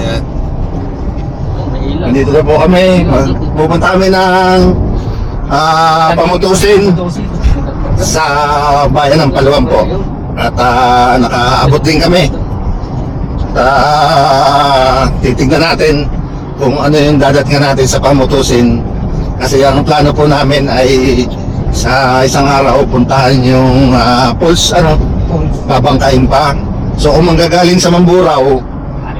Ayan. Nandito na po kami. Pupunta kami ng ah, pamutusin sa bayan ng Palawan po. At ah, nakaabot din kami. At ah, titignan natin kung ano yung dadatingan natin sa pamutusin. Kasi ang plano po namin ay sa isang araw puntahan yung ah, pulse ano, babangkain pa. So kung manggagaling sa Mamburao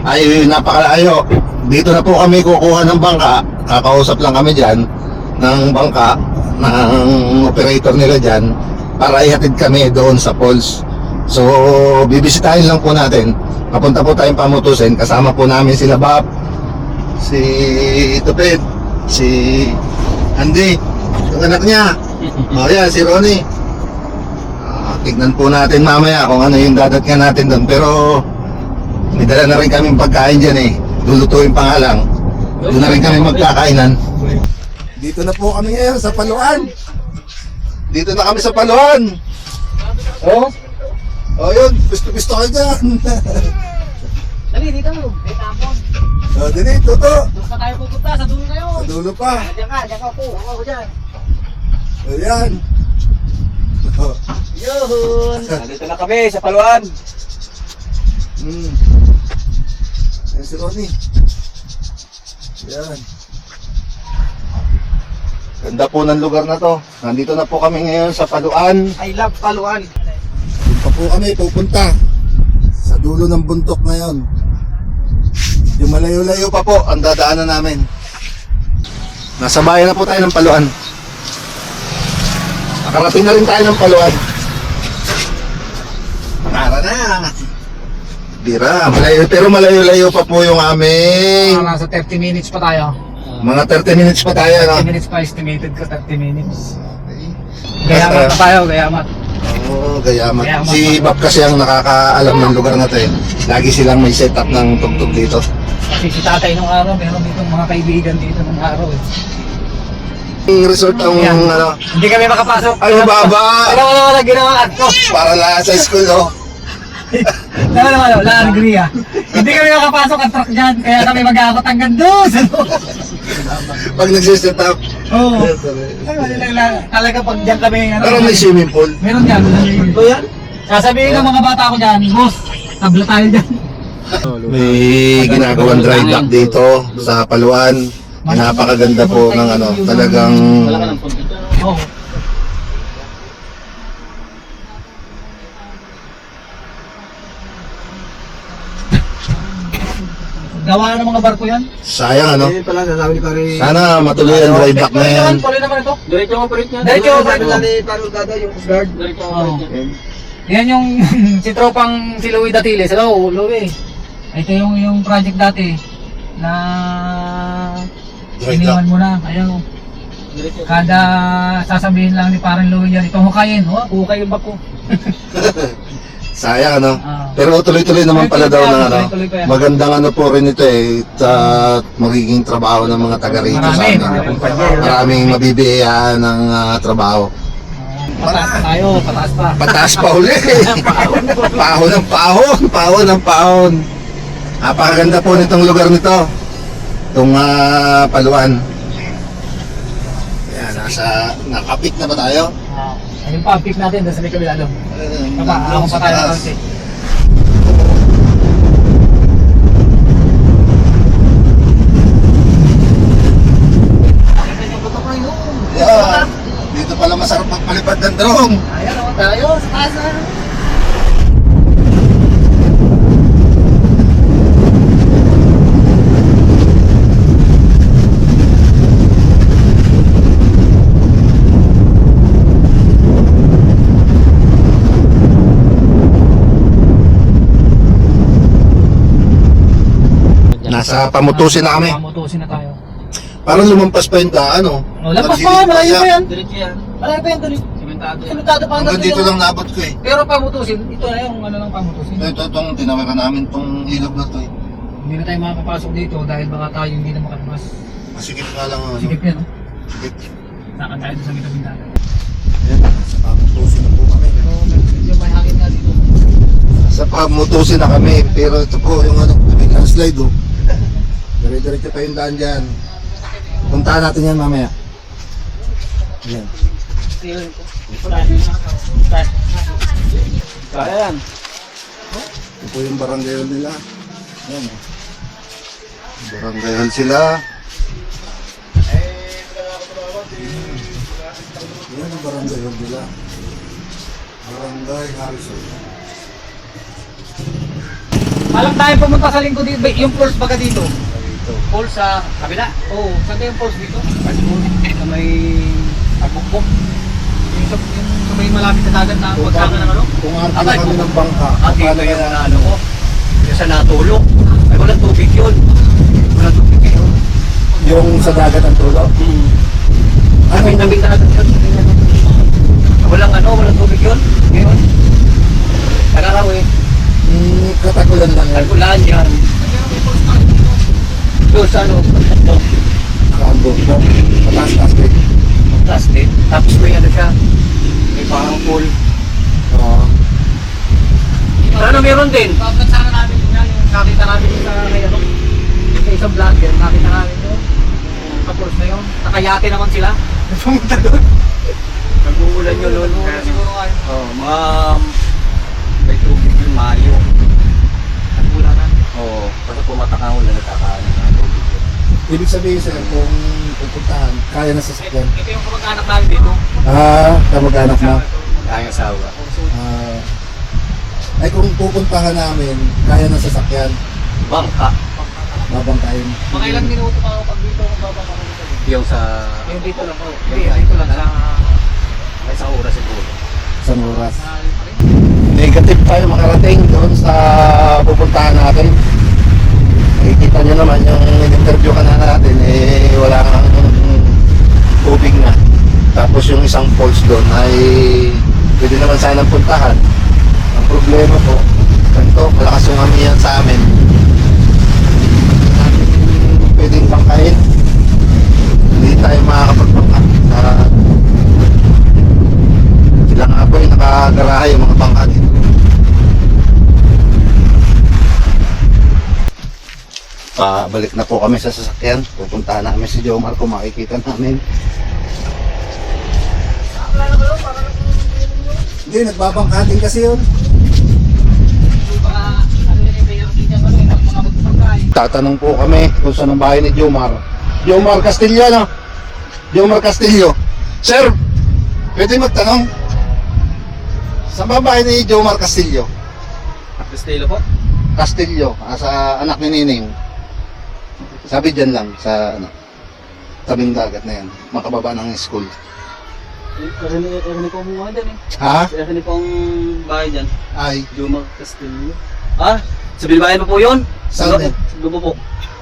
ay napakalayo. Dito na po kami kukuha ng bangka. Kakausap lang kami dyan ng bangka ng operator nila dyan para ihatid kami doon sa Pulse. So, bibisitahin lang po natin. Papunta po tayong pamutusin. Kasama po namin sila Bab, si Tupid, si Andy, yung anak niya. O yan, si Ronnie. Ah, tignan po natin mamaya kung ano yung dadatkan natin doon. Pero may dala na rin kaming pagkain dyan eh. Lulutuin pa nga lang. Doon na rin kami magkakainan. Dito na po kami ngayon sa Paluan. Dito na kami sa Paluan. Oh. Oh, yun. Gusto-gusto ka dyan. Dali, dito. May tapon. oh, dini, toto. Doon pa tayo pupunta, sa dulo kayo. Sa dulo pa. Diyan ka, diyan ka po. Ako dyan. Oh, yan. Oh. Yun! Nandito na kami sa Paluan. Hmm. Si Ronnie. Yan. Ganda po ng lugar na to. Nandito na po kami ngayon sa Paluan. I love Paluan. Doon pa po kami pupunta sa dulo ng bundok ngayon. Yung malayo-layo pa po ang dadaanan namin. Nasa bayan na po tayo ng Paluan. Nakarating na rin tayo ng Paluan. Tara na! Bira, malayo, pero malayo-layo pa po yung aming Mga nasa 30 minutes pa tayo. mga 30 minutes pa tayo. No? 30 minutes pa estimated ko 30 minutes. Gayamat pa tayo, gayamat. Oo, gayamat. Gayamat. Si Bob kasi ang nakakaalam ng lugar na to eh. Lagi silang may setup ng tugtog dito. Kasi si tatay nung araw, meron dito mga kaibigan dito nung araw eh. Yung resort ang Yan. ano, Hindi kami makapasok. Ay, mababa. Ano ano ano ginawa ko? para lahat sa school, oh. Ano naman, ano, la alegria. Hindi kami makapasok ang truck dyan, kaya kami mag-aakot hanggang doon sa loob. Pag nagsiset up. Oo. Wala lang lang. Talaga pag dyan kami, ano, Pero may swimming pool. meron dyan. Ito yan? Sasabihin ng mga bata ko dyan, boss, tabla tayo dyan. May ginagawang dry dock dito sa Paluan. Napakaganda po ng ano, talagang Oo. Gawa ng mga barko yan? sayang ano. Yan pala sasabi ni pare. Sana matuloy ang dry dock na yan. Tuloy naman ito. Diretso palit niya. Diretso palit. Sabi ni pare Dada yung Coast Guard. Diretso niya. Yan yung si tropang si Louie Datiles. Hello, Louie. Ito yung yung project dati na iniwan mo na. Ayaw. Diretso. Kada sasabihin lang ni parang Louie yan, ito hukayin. Oh, hukay yung bako. Sayang ano. Ah. Pero tuloy-tuloy naman pala daw ng ano. Tuloy-tuloy pa yan. Magandang ano po rin ito eh. At magiging trabaho ng mga taga rito sa Marami, amin. kumpanya. Maraming mabibigyan ng ah, trabaho. Pataas pa tayo, pataas pa. Pataas pa uli. pahon ng pahon, pahon ng pahon. Napakaganda po nitong lugar nito. Itong ah, paluan. Yan, nasa, nakapit na ba tayo? Ah, ayun pa, pick natin doon sa may kabila doon. Papa, ako pa tayo ng konti. Dito pala masarap magpalipad ng drone. Ayan ako tayo, sa taas na. Nasa pamutusin na kami. Pamutusin na tayo. Parang lumampas pa yung daan, ano? Oh, lampas pa, malayo pa yan. Diretso yan. Malayo pa yan, tuloy. Simentado yan. Simentado pa Hanggang dito lang nabot ko eh. Pero pamutusin, ito na yung ano lang pamutusin. Ito, itong tinawaran namin itong ilog na to eh. Hindi na tayo makakapasok dito dahil baka tayo hindi na makalabas. Masikip nga lang ano. Sikip yan, no? Sikip. Takan tayo doon sa bintang-bintangan. Yan, sa pamutusin na po kami. Pero medyo may hangin nga dito. Sa pamutusin na kami, pero ito po yung ano, biglang slide oh. Dire-diretso pa yung daan dyan. Puntahan natin yan mamaya. Yan. Kaya yan. Ito po yung barangay hall nila. Yan. oh. Barangay hall sila. Yan ang barangay hall nila. Barangay Harrison. Alam tayo pumunta sa lingkod dito. Yung pulse baga dito. Ito. Pulse sa kabila? Oo. Saan kayo yung pulse dito? Sa may agbukbok. Yung sa, yung sa may malapit na dagat na pagkaka ng ano? Kung arte Abay, kami kung- ng bangka, At dito paano yung kaya- ano ko. Yung sa natulog. Ay walang tubig yun. Walang tubig yun. yung sa dagat ang tulo. Hmm. Ano yung- namin na Walang ano, walang tubig yun. Ngayon. Tagaraw eh. Mm, katakulan lang yan. Yan. Doon sa ano, Kambo po. Mataas-taas din. plastic. Tapos may ano siya. May parang pool. Oo. Ano meron din? Papansakan namin yun yung nakita namin sa may ano, sa isang vlogger, nakita namin yun. Sa pulse na yun. Nakayate naman sila. Pumunta doon. Nag-uulan yun noon. Siguro- Siguro yun. Oh, mga may tubig yung Mayo. Nagulanan. Oo, basta pumatak ang ulan, yun. Ibig sabihin sir, kung pupuntahan, kaya na sasakyan. Ito yung kamag-anak namin dito. Ah, kamag-anak mo. Kaya sawa. Ah, ay kung pupuntahan namin, kaya na sasakyan. Bangka. Babangkain. Mga ilang minuto pa ako pag dito kung bababa ko dito. Yung sa... Yung dito lang po. Hindi, dito lang sa... May isang oras siguro. Isang oras. sa Negative tayo makarating doon sa pupuntahan natin. Nakikita nyo naman yung interview ka na natin, eh wala kang tubig na. Tapos yung isang falls doon ay pwede naman sanang puntahan. Ang problema po, ganito, malakas yung amihan sa amin. Pwedeng bangkain. Hindi tayo makakapagpangka. Sa sila nga po yung nakagarahe mga bangka dito. Pabalik na po kami sa sasakyan. Pupuntahan namin si Jomar kung makikita namin. Hindi, nagbabangka din kasi yun. Ano ano. Tatanong po kami kung saan ang bahay ni Jomar. Jomar Castillo, no? Jomar Castillo. Sir, pwede magtanong? Saan ba bahay ni Jomar Castillo? Estilo po? Castillo, sa anak ni Nining. Sabi dyan lang, sa ano, tabing dagat na yan. Makababa ng school. Erni po ang mga dyan eh. Ha? Erni po ang bahay dyan. Ay, Juma Castillo. Ah, sa Bilbayan pa po yun? Saan eh? Doon po po.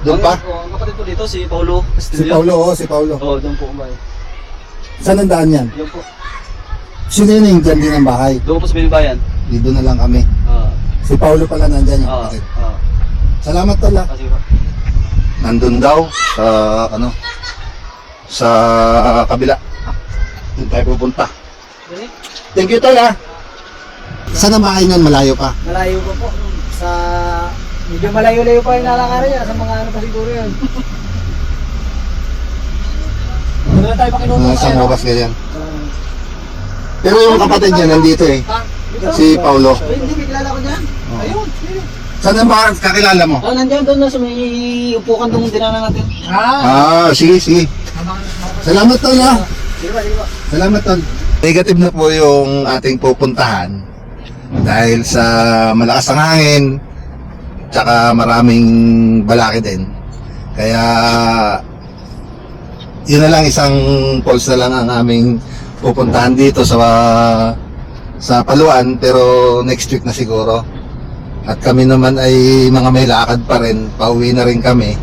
doon pa? Ang, ang kapatid po dito, si Paulo Si Castillo. Paulo, oo, si Paulo. Oo, doon po ang bahay. Saan ang daan yan? Doon po. Si Nining dyan din ang bahay. Doon po sa Bilbayan. Dito na lang kami. Ah, Si Paulo pala nandyan yung ah, kapatid. ah. Salamat tala. Kasi po. Nandun daw sa ano sa kabila. Doon tayo pupunta. Thank you tala. Saan ang bahay niyan? Malayo pa. Malayo pa po. Sa... Medyo malayo-layo pa yung lalakarin yan. Sa mga ano pa siguro yan. Ano na tayo makinuha Uh, sa oras ganyan. Pero yung kapatid niya nandito eh. Si Paulo. Hindi, may kilala ko dyan. Oo. Ayun. Saan ang bahay? Kakilala mo? Oh, nandiyan doon na sa may upukan doon dinana natin. Ah. Ah, sige, sige. Salamat tol ha. Di ba, di ba? Salamat tol. Negative na po yung ating pupuntahan dahil sa malakas ang hangin tsaka maraming balaki din. Kaya yun na lang isang falls na lang ang aming pupuntahan dito sa sa Paluan pero next week na siguro. At kami naman ay mga may lakad pa rin, pauwi na rin kami.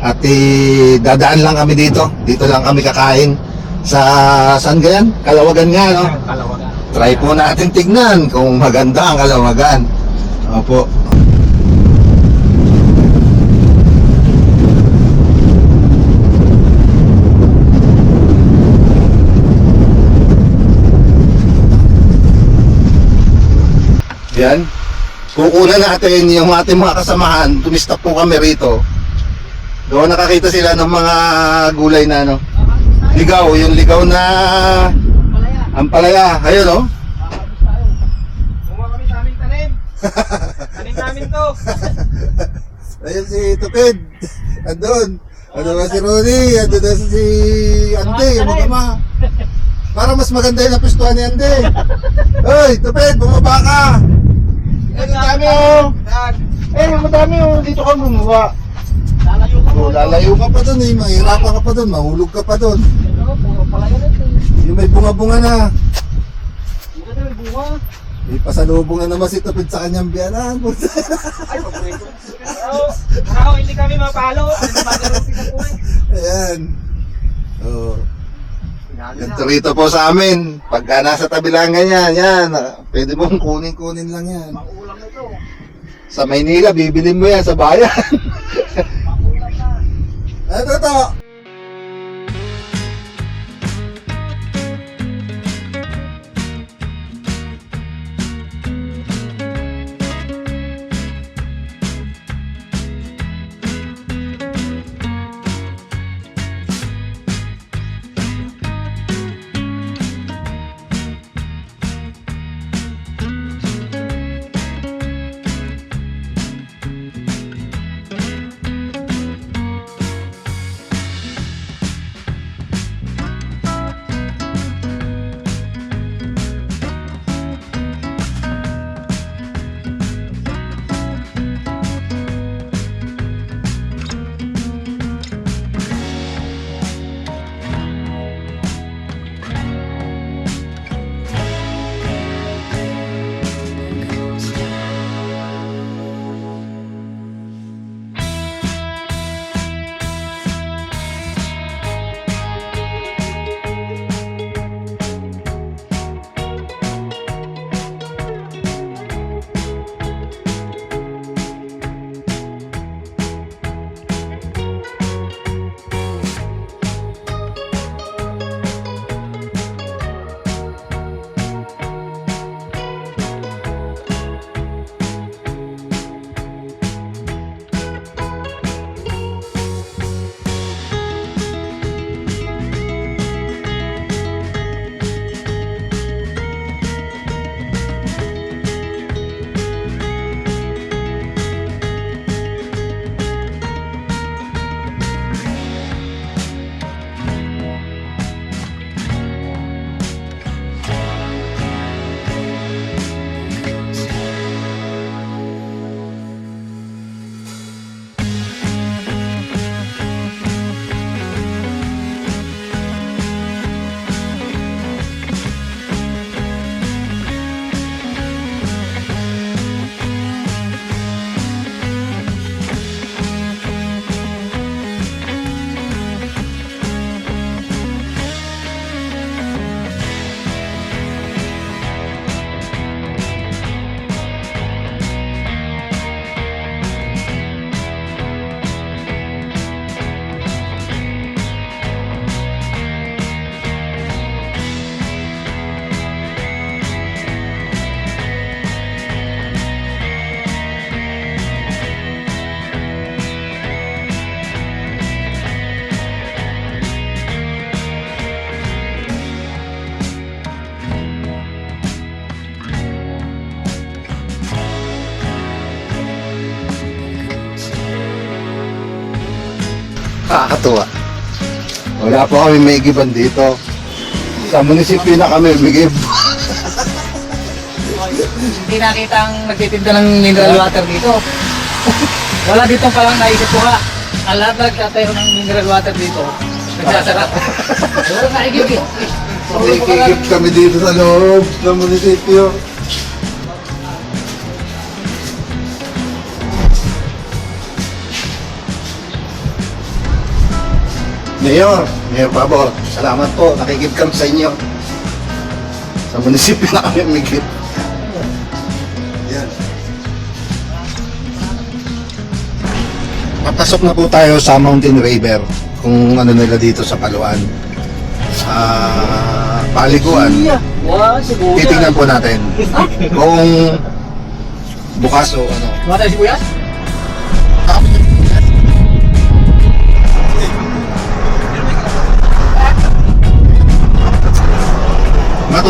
At eh, dadaan lang kami dito. Dito lang kami kakain sa saan ganyan? Kalawagan nga, no? Kalawagan. Try po natin tignan kung maganda ang kalawagan. Opo. Yan. Kukunan natin yung ating mga kasamahan. Tumistop po kami rito. Doon nakakita sila ng mga gulay na ano. Ligaw, yung ligaw na Palaya. ampalaya. Ayun oh. Kami sa aming tanim. tanim namin to. Ayun si Tupid. Andun. Ano ba si Ronnie? Andun na si Ande, yung magama. Para mas maganda yung napistuhan ni Ande. Hoy, Tupid, bumaba ka. Eh, ang dami oh. Dad, Eh, ang dami oh. Dito ka bumaba. lalayo ka Oh, lalayo ka pa dun eh. Mahirapan ka pa dun. Mahulog ka pa dun. Ito, puro palaya na ito. Yung may bunga-bunga na. Buka na may bunga. May pasalubong na naman si Tupid sa kanyang biyanan. Ay, paborito. Oo, ako, hindi kami mapalo. Ano ba na eh. Ayan. Oh. Ganito rito po sa amin. Pagka nasa tabi lang ganyan, yan. Pwede mong kunin-kunin lang yan. Makulang ito. Sa Maynila, bibilin mo yan sa bayan. Na. Ito Nakakatuwa. Wala po kami may giban dito. Sa munisipyo na kami may give. Hindi nakita ang nagtitinda ng mineral water dito. Wala dito palang naisip ko ha. Ang lahat nagtatayo ng mineral water dito. Nagsasarap. Wala naigigit. Nakikigip kami dito sa loob ng munisipyo. Mayor, Mayor Pabor, salamat po. Nakikip kami sa inyo. Sa munisipyo na kami gift. Yan. Papasok na po tayo sa Mountain River kung ano nila dito sa Paluan. Ah, paliguan. Titingnan po natin kung bukas o ano. Mga tayo sibuyas?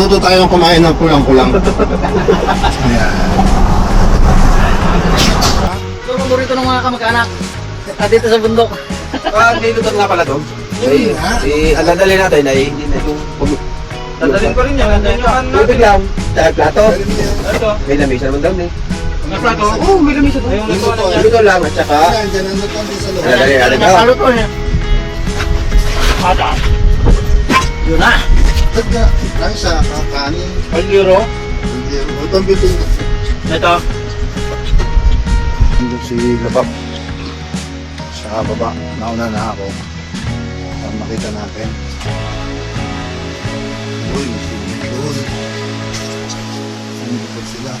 Matuto tayong kumain ng kulang-kulang. Ayan. Ito ang paborito ng mga kamag-anak. At dito sa bundok. Ah, hindi luto nga pala to. Yun nga. Eh, aladali natin ay hindi na yung Dadalhin ko rin yan. Dadalhin yung ano natin. lang. Dahil plato. Ito. May lamisa naman daw eh. May plato? Oo, may lamisa doon. Yung luto Luto, Yung luto lang at saka dyan ang luto sa loob. Aladali natin. Masalo to eh. Yun na. Ba't Ay, sa kakanin. 1 euro. Hindi. Ito ang bitin. Ito. Nandun si Labak. Sa baba. Nauna na ako. Para makita natin. Uy, doon. Nandun sila.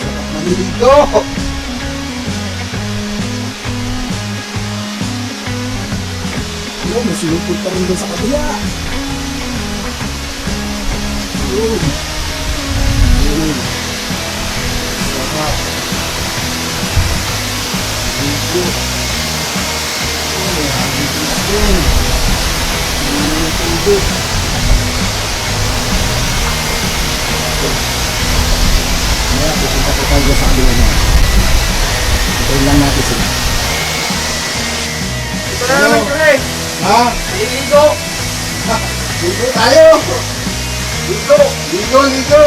Sarap! Yo, may sinupod pa rin doon sa kabila. Yun. Yun. Sarap. Dito. Oh, may hangin dito. Yun yung tubig. Kaya pupunta ko tayo sa kabila na. Ito Ha? Liligo. Ligo tayo! Ligo! Ligo, ligo!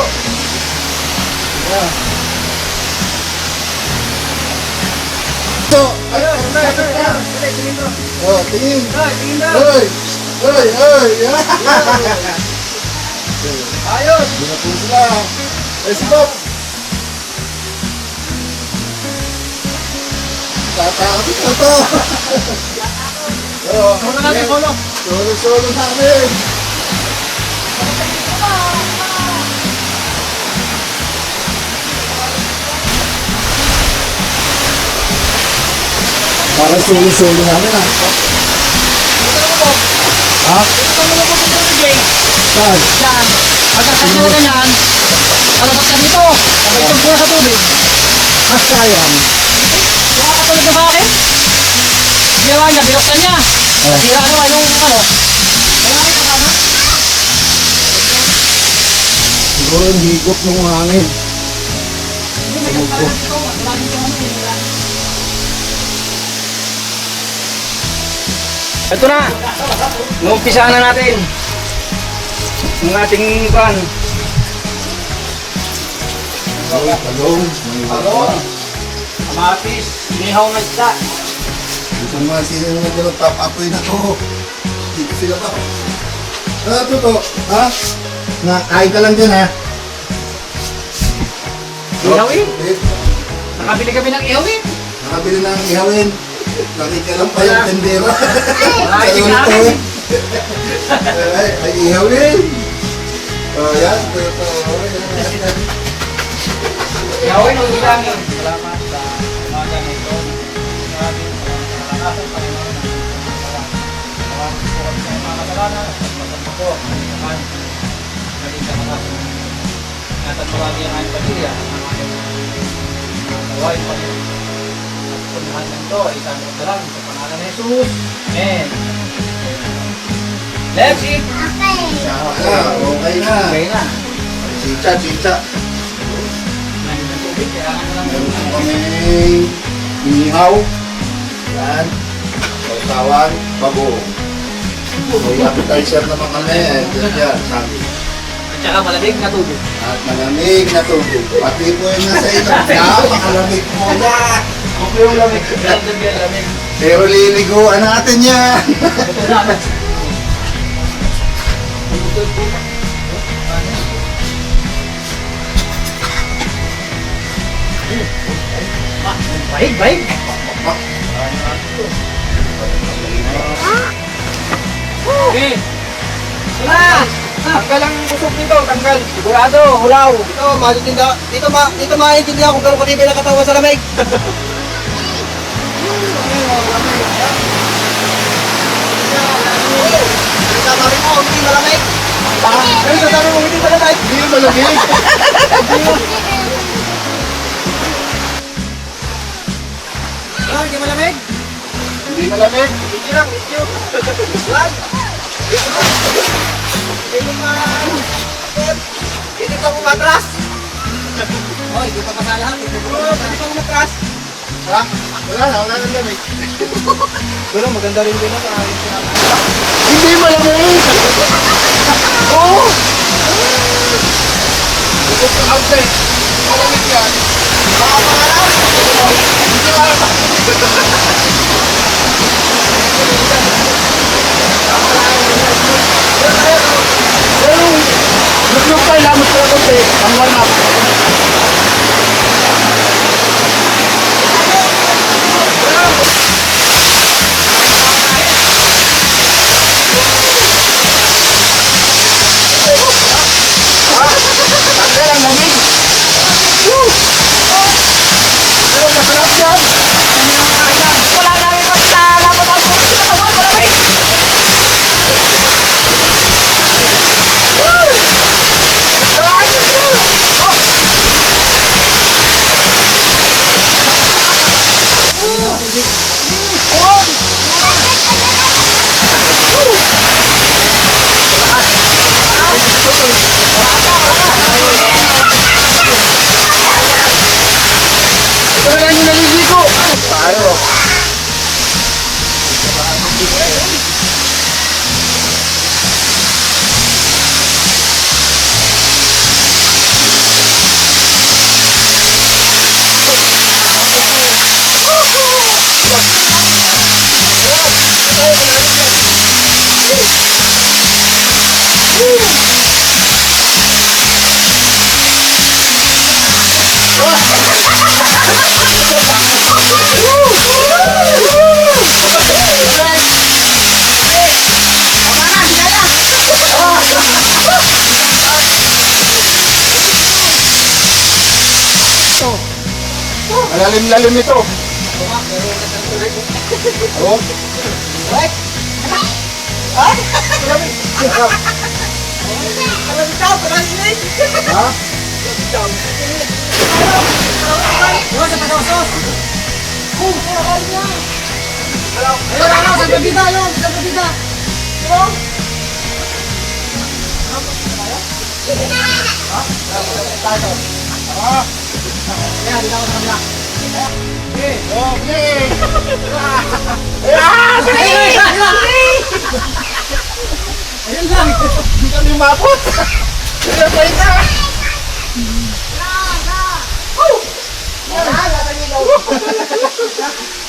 Yeah. So, ayun, ayun, ayun. Oh, tingin. Hoy! Hoy, hoy! Ayos. Hindi na po sila. Let's go! Tatakot na to! Oh, Solo natin, solo. Solo-solo namin! Parang solo-solo namin ah. Ha? Mo. Saan? Yan. Pagkakasya na ka dito. Sabay itong pura sa tubig. Ah, sayang. Kaya katulad na sa akin. Ginawa niya, binuksan niya. Nasira ano, anong ano. Siguro yung higop ng hangin. Wala. Ito na. Numpisa na natin. Ang ating pan. Talong, talong. Kamatis. Inihaw na isda. Dito naman sino yung nagdala papapoy na to. Dito sila pa. Ano to to? Ha? Na, kain ka lang dyan ha? Ihawin? Nakabili kami ng ihawin. Nakabili ng ihawin. Nakita lang pa yung tendera. Ay, tingnan. luto. Ay, ay, ihawin. Oh, yan. Ihawin ang namin. Sa Panginoon na Salamat po kami sa mga kasalanan at pagpapasok po. Naman, naging sa mga ingatan mo lagi ang aming pamilya, ang aming mga gawain Panginoon. At kung lahat ng ito ay isang magdalang sa pangalan ni Jesus. Amen. Let's eat! Ah, okay na. Okay na. Chicha, chicha. Mahin ng tubig, kailangan na lang Meron po kami inihaw. Yan. Sausawan, bagoong. So, appetizer naman kami. Yan, yan, sabi. At saka malamig na tubig. At malamig na tubig. Pati po yung nasa ilo. Napakalamig po. Huwag po yung lamig. Random yan, lamig. Pero liliguan natin yan. Ito na. Baik, baik. Okay. Wala. Tanggal ang usok nito. Tanggal. Sigurado, hulaw. Dito, maintindihan. Dito, ma dito maintindihan kung gano'ng katibay na katawan sa lamig. Sabi mo, hindi malamig. Pero sa sabi mo, hindi malamig. Hindi malamig. hindi malamig? Hindi malamig. Medyo lang, medyo. Wag. Hindi ma... Hindi ka umatras. Oh, hindi pa kasalahan. Oo, hindi ka umatras. Ha? Wala na, wala nang lamig. Pero maganda rin din ang Hindi malamig! Oo! Ito sa outside. Malamig yan. Luslok tayo, lamot ko na konti. Ang up. Malalim-lalim ito. Oh. Ha? Oh, yun, sa pabida. Ayan, dito ako sa kabila. Okay. Ayun lang! Ayun lang! Hindi kami mapot. Kaya pa ita.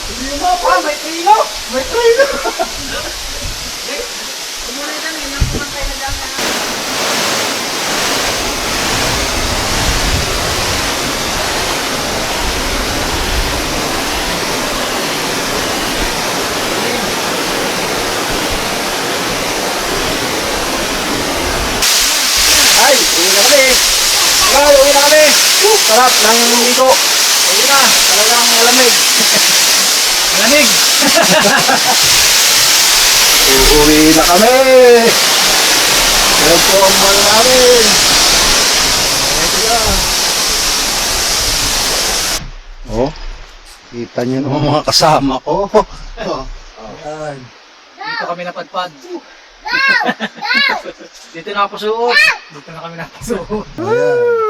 Hindi mo pa, may trino. May trino. Ay, uwi na kami. Ay, uwi Uh, sarap ng ligo. Uwi na, talagang malamig. Malamig! Uuwi na kami. Yan po ang mahal namin. Oh, kita niyo naman mga kasama ko. Ayan. Dito kami napadpad. Dito na ako suot. Dito na kami napasuot. Ayan.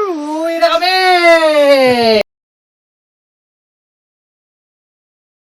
uwi!